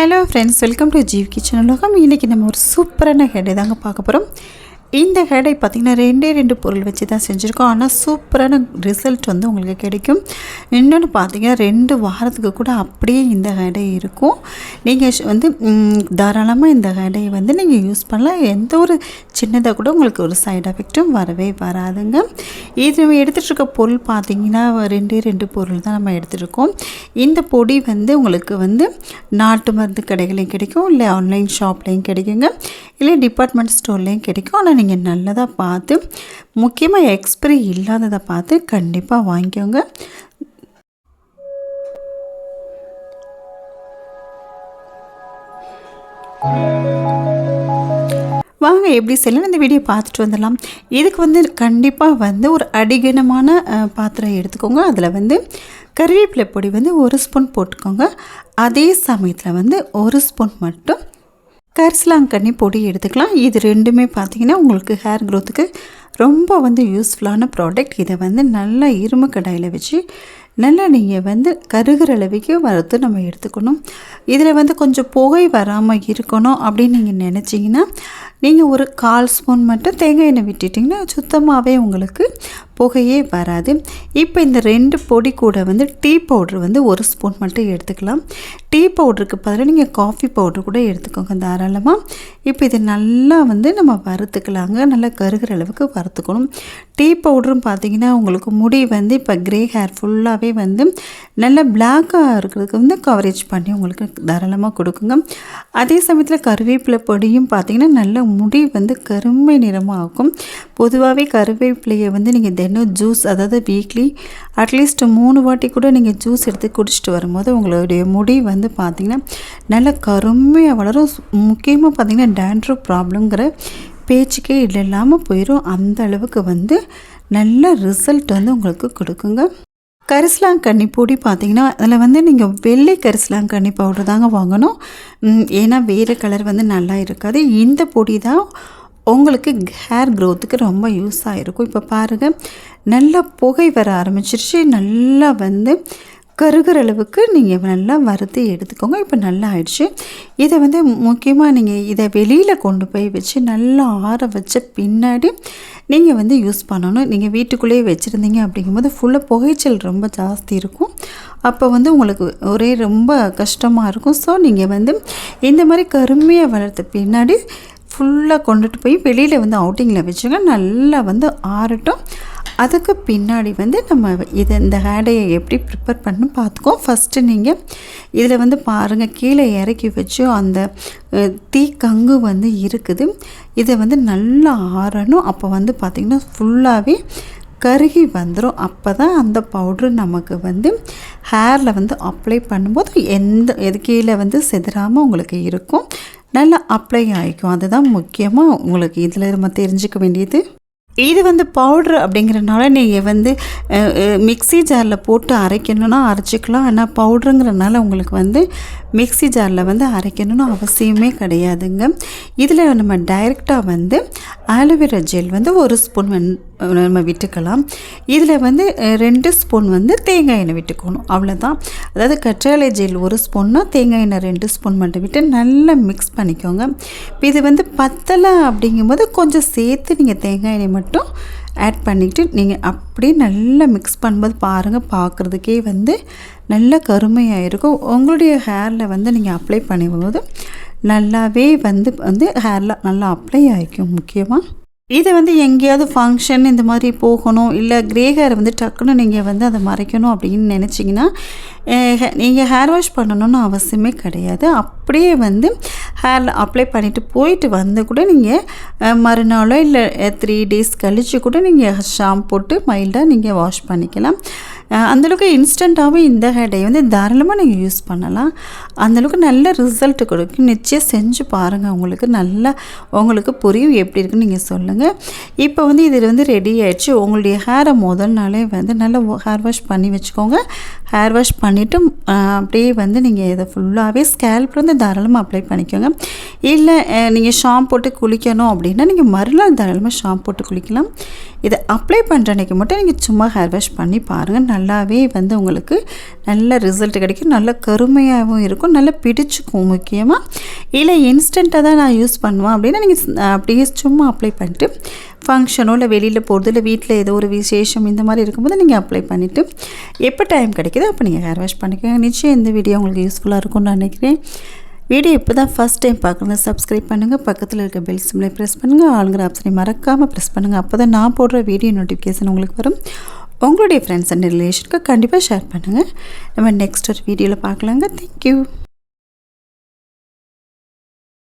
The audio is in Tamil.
Hello friends welcome to Jeev kitchen உலகம். இன்றைக்கி நம்ம ஒரு சூப்பரான ஹெடை தாங்க பார்க்க போகிறோம் இந்த ஹெடை பார்த்திங்கன்னா ரெண்டே ரெண்டு பொருள் வச்சு தான் செஞ்சுருக்கோம். ஆனால் சூப்பரான ரிசல்ட் வந்து உங்களுக்கு கிடைக்கும். இன்னொன்று பார்த்தீங்கன்னா ரெண்டு வாரத்துக்கு கூட அப்படியே இந்த ஹெடை இருக்கும். நீங்கள் வந்து தாராளமாக இந்த ஹெடையை வந்து நீங்கள் யூஸ் பண்ணலாம். எந்த ஒரு சின்னதாக கூட உங்களுக்கு ஒரு சைடு எஃபெக்ட்டும் வரவே வராதுங்க. இது நம்ம பொருள் பார்த்தீங்கன்னா ரெண்டே ரெண்டு பொருள் தான் நம்ம எடுத்துருக்கோம் இந்த பொடி வந்து உங்களுக்கு வந்து நாட்டு மருந்து கடைகளையும் கிடைக்கும் இல்லை ஆன்லைன் ஷாப்லேயும் கிடைக்குங்க. இல்லை டிபார்ட்மெண்ட் ஸ்டோர்லேயும் கிடைக்கும். ஆனால் நீங்கள் நல்லதாக பார்த்து முக்கியமாக எக்ஸ்பிரி இல்லாததை பார்த்து கண்டிப்பாக வாங்கிக்கோங்க. வாங்க எப்படி செய்யலாம் இந்த வீடியோ பார்த்துட்டு வந்துடலாம். இதுக்கு வந்து கண்டிப்பாக வந்து ஒரு அடிகனமான பாத்திரம் எடுத்துக்கோங்க. அதில் வந்து கருவேப்பிலை பொடி வந்து ஒரு ஸ்பூன் போட்டுக்கோங்க. அதே சமயத்தில் வந்து ஒரு ஸ்பூன் மட்டும் கரிசலாங்கண்ணி பொடி எடுத்துக்கலாம். இது ரெண்டுமே பார்த்தீங்கன்னா உங்களுக்கு ஹேர் க்ரோத்துக்கு ரொம்ப வந்து யூஸ்ஃபுல்லான ப்ராடக்ட் இதை வந்து நல்லா இரும்பு கடாயில் வச்சு நல்லா நீங்கள் வந்து கருகிற அளவுக்கு வறுத்து நம்ம எடுத்துக்கணும். இதில் வந்து கொஞ்சம் புகை வராமல் இருக்கணும் அப்படின்னு நீங்கள் நினச்சிங்கன்னா நீங்கள் ஒரு கால் ஸ்பூன் மட்டும் தேங்காய் எண்ணெய் விட்டுட்டிங்கன்னா சுத்தமாகவே உங்களுக்கு புகையே வராது. இப்போ இந்த ரெண்டு பொடி கூட வந்து டீ பவுட்ரு வந்து ஒரு ஸ்பூன் மட்டும் எடுத்துக்கலாம். டீ பவுடருக்கு பதிலாக நீங்கள் காஃபி பவுட்ரு கூட எடுத்துக்கோங்க தாராளமாக இப்போ இது நல்லா வந்து நம்ம வறுத்துக்கலாங்க. நல்லா கருகிற அளவுக்கு வறுத்துக்கணும். டீ பவுடரும் பார்த்தீங்கன்னா உங்களுக்கு முடி வந்து இப்போ க்ரே ஹேர் ஃபுல்லாகவே வந்து நல்லா பிளாக்காக இருக்கிறதுக்கு வந்து கவரேஜ் பண்ணி உங்களுக்கு தாராளமாக கொடுக்குங்க. அதே சமயத்தில் கருவேப்பிலை பொடியும் பார்த்தீங்கன்னா நல்ல முடி வந்து கருமை நிறமாக ஆகும் பொதுவாகவே கருவேப்பிலையை வந்து நீங்கள் இன்னும் ஜூஸ் அதாவது வீக்லி அட்லீஸ்ட் மூணு வாட்டி கூட நீங்கள் ஜூஸ் எடுத்து குடிச்சிட்டு வரும்போது உங்களுடைய முடி வந்து பார்த்திங்கன்னா நல்ல கருமையாக வளரும். முக்கியமாக பார்த்திங்கன்னா டேண்ட்ரோ ப்ராப்ளங்கிற பேச்சுக்கே இல்லை இல்லாமல் போயிடும் அந்த அளவுக்கு வந்து நல்ல ரிசல்ட் வந்து உங்களுக்கு கொடுக்குங்க. கரிசலாங்கண்ணி பொடி பார்த்தீங்கன்னா அதில் வந்து நீங்கள் வெள்ளை கரிசலாங்கண்ணி பவுடர் தாங்க வாங்கணும். ஏன்னா வேறு கலர் வந்து நல்லா இருக்காது. இந்த பொடி தான் உங்களுக்கு ஹேர் க்ரோத்துக்கு ரொம்ப யூஸ் ஆகிருக்கும் இப்போ பாருங்கள் நல்லா புகை வர ஆரம்பிச்சிருச்சு. நல்லா வந்து கருகிற அளவுக்கு நீங்கள் நல்லா வறுத்து எடுத்துக்கோங்க. இப்போ நல்லா ஆயிடுச்சு. இதை வந்து முக்கியமாக நீங்கள் இதை வெளியில் கொண்டு போய் வச்சு நல்லா ஆற வச்ச பின்னாடி நீங்கள் வந்து யூஸ் பண்ணணும். நீங்கள் வீட்டுக்குள்ளேயே வச்சுருந்தீங்க அப்படிங்கும்போது ஃபுல்லாக புகைச்சல் ரொம்ப ஜாஸ்தி இருக்கும். அப்போ வந்து உங்களுக்கு ஒரே ரொம்ப கஷ்டமாக இருக்கும். ஸோ நீங்கள் வந்து இந்த மாதிரி கருமையாக வளர்த்த பின்னாடி ஃபுல்லாக கொண்டுட்டு போய் வெளியில் வந்து அவுட்டிங்கில் வச்சுங்க. நல்லா வந்து ஆறட்டும். அதுக்கு பின்னாடி வந்து நம்ம இதை இந்த ஹேடையை எப்படி ப்ரிப்பேர் பண்ணு பார்த்துக்கோ ஃபஸ்ட்டு நீங்கள் இதில் வந்து பாருங்கள் கீழே இறக்கி வச்சு அந்த தீக்கங்கு தீ கங்கு வந்து இருக்குது. இதை வந்து நல்லா ஆறணும். அப்போ வந்து பார்த்திங்கன்னா ஃபுல்லாகவே கருகி வந்துடும் அப்போ தான் அந்த பவுட்ரு நமக்கு வந்து ஹேரில் வந்து அப்ளை பண்ணும்போது எந்த எது கீழே வந்து செதுறாமல் உங்களுக்கு இருக்கும். நல்லா அப்ளை ஆகிக்கும் அதுதான் முக்கியமாக உங்களுக்கு இதில் நம்ம தெரிஞ்சுக்க வேண்டியது. இது வந்து பவுட்ரு அப்படிங்கிறனால நீங்கள் வந்து மிக்ஸி ஜாரில் போட்டு அரைக்கணும்னா அரைச்சிக்கலாம். ஆனால் பவுட்ருங்கிறனால உங்களுக்கு வந்து மிக்ஸி ஜாரில் வந்து அரைக்கணும்னு அவசியமே கிடையாதுங்க. இதில் நம்ம டைரெக்டாக வந்து ஆலோவேரா ஜெல் வந்து ஒரு ஸ்பூன் நம்ம விட்டுக்கலாம். இதில் வந்து ரெண்டு ஸ்பூன் வந்து தேங்காய் எண்ணெய் விட்டுக்கணும். அவ்வளோதான். அதாவது கற்றாழை ஜெல் ஒரு ஸ்பூன்னா தேங்காய் எண்ணெய் ரெண்டு ஸ்பூன் மட்டும் விட்டு நல்லா மிக்ஸ் பண்ணிக்கோங்க. இப்போ இது வந்து பத்தலை அப்படிங்கும்போது கொஞ்சம் சேர்த்து நீங்கள் தேங்காய் எண்ணெய் மட்டும் ஆட் பண்ணிவிட்டு நீங்கள் அப்படியே நல்லா மிக்ஸ் பண்ணும்போது பாருங்கள் பார்க்குறதுக்கே வந்து நல்ல கருமையாக இருக்கும். உங்களுடைய ஹேரில் வந்து நீங்கள் அப்ளை பண்ணும்போது நல்லாவே வந்து வந்து ஹேரில் நல்லா அப்ளை ஆகிக்கும் முக்கியமாக இதை வந்து எங்கேயாவது ஃபங்க்ஷன் இந்த மாதிரி போகணும் இல்லை கிரேகரை ஹேர் வந்து டக்குன்னு நீங்கள் வந்து அதை மறைக்கணும் அப்படின்னு நினச்சிங்கன்னா நீங்கள் ஹேர் வாஷ் பண்ணணும்னு அவசியமே கிடையாது. அப்படியே வந்து ஹேரில் அப்ளை பண்ணிவிட்டு போயிட்டு வந்து கூட நீங்கள் மறுநாளோ இல்லை த்ரீ டேஸ் கழித்து கூட நீங்கள் ஷாம்பு போட்டு மைல்டாக நீங்கள் வாஷ் பண்ணிக்கலாம். அந்தளவுக்கு இன்ஸ்டண்ட்டாகவே இந்த ஹேர் டை வந்து தாராளமாக நீங்கள் யூஸ் பண்ணலாம். அந்தளவுக்கு நல்ல ரிசல்ட் கொடுக்கும். நிச்சயம் செஞ்சு பாருங்கள் உங்களுக்கு நல்லா உங்களுக்கு புரியும் எப்படி இருக்குன்னு நீங்கள் சொல்லுங்கள் இப்போ வந்து இது வந்து ரெடி ஆகிடுச்சு உங்களுடைய ஹேரை முதல் நாளே வந்து நல்லா ஹேர் வாஷ் பண்ணி வச்சுக்கோங்க. ஹேர் வாஷ் பண்ணிவிட்டு அப்படியே வந்து நீங்கள் இதை ஃபுல்லாகவே ஸ்கேல்ப் வந்து தாராளமாக அப்ளை பண்ணிக்கோங்க. இல்லை நீங்கள் ஷாம்பு போட்டு குளிக்கணும் அப்படின்னா நீங்கள் மறுநாள் தாராளமாக ஷாம்பு போட்டு குளிக்கலாம். இதை அப்ளை பண்ணுற அன்றைக்கி மட்டும் நீங்கள் சும்மா ஹேர் வாஷ் பண்ணி பாருங்கள் நல்லாவே வந்து உங்களுக்கு நல்ல ரிசல்ட் கிடைக்கும். நல்ல கருமையாகவும் இருக்கும். நல்லா பிடிச்சிக்கும் முக்கியமாக இல்லை இன்ஸ்டண்ட்டாக தான் நான் யூஸ் பண்ணுவேன் அப்படின்னா நீங்கள் அப்படியே சும்மா அப்ளை பண்ணிட்டு ஃபங்க்ஷனோ இல்லை வெளியில் போகிறது இல்லை வீட்டில் ஏதோ ஒரு விசேஷம் இந்த மாதிரி இருக்கும்போது நீங்கள் அப்ளை பண்ணிவிட்டு எப்போ டைம் கிடைக்குதோ அப்போ நீங்கள் ஹேர் வாஷ் பண்ணிக்கோங்க. நிச்சயம் இந்த வீடியோ உங்களுக்கு யூஸ்ஃபுல்லாக இருக்கும்னு நினைக்கிறேன். வீடியோ இப்போ தான் ஃபஸ்ட் டைம் பார்க்குறேன் சப்ஸ்கிரைப் பண்ணுங்கள் பக்கத்தில் இருக்க பெல் சிம்லை ப்ரெஸ் பண்ணுங்கள் ஆளுங்கிற ஆப்ஷனை மறக்காமல் ப்ரெஸ் பண்ணுங்கள் அப்போ தான் நான் போடுற வீடியோ நோட்டிஃபிகேஷன் உங்களுக்கு வரும். உங்களுடைய ஃப்ரெண்ட்ஸ் அண்ட் ரிலேஷனுக்கு கண்டிப்பாக ஷேர் பண்ணுங்கள் நம்ம நெக்ஸ்ட் ஒரு வீடியோவில் பார்க்கலாங்க. தேங்க்யூ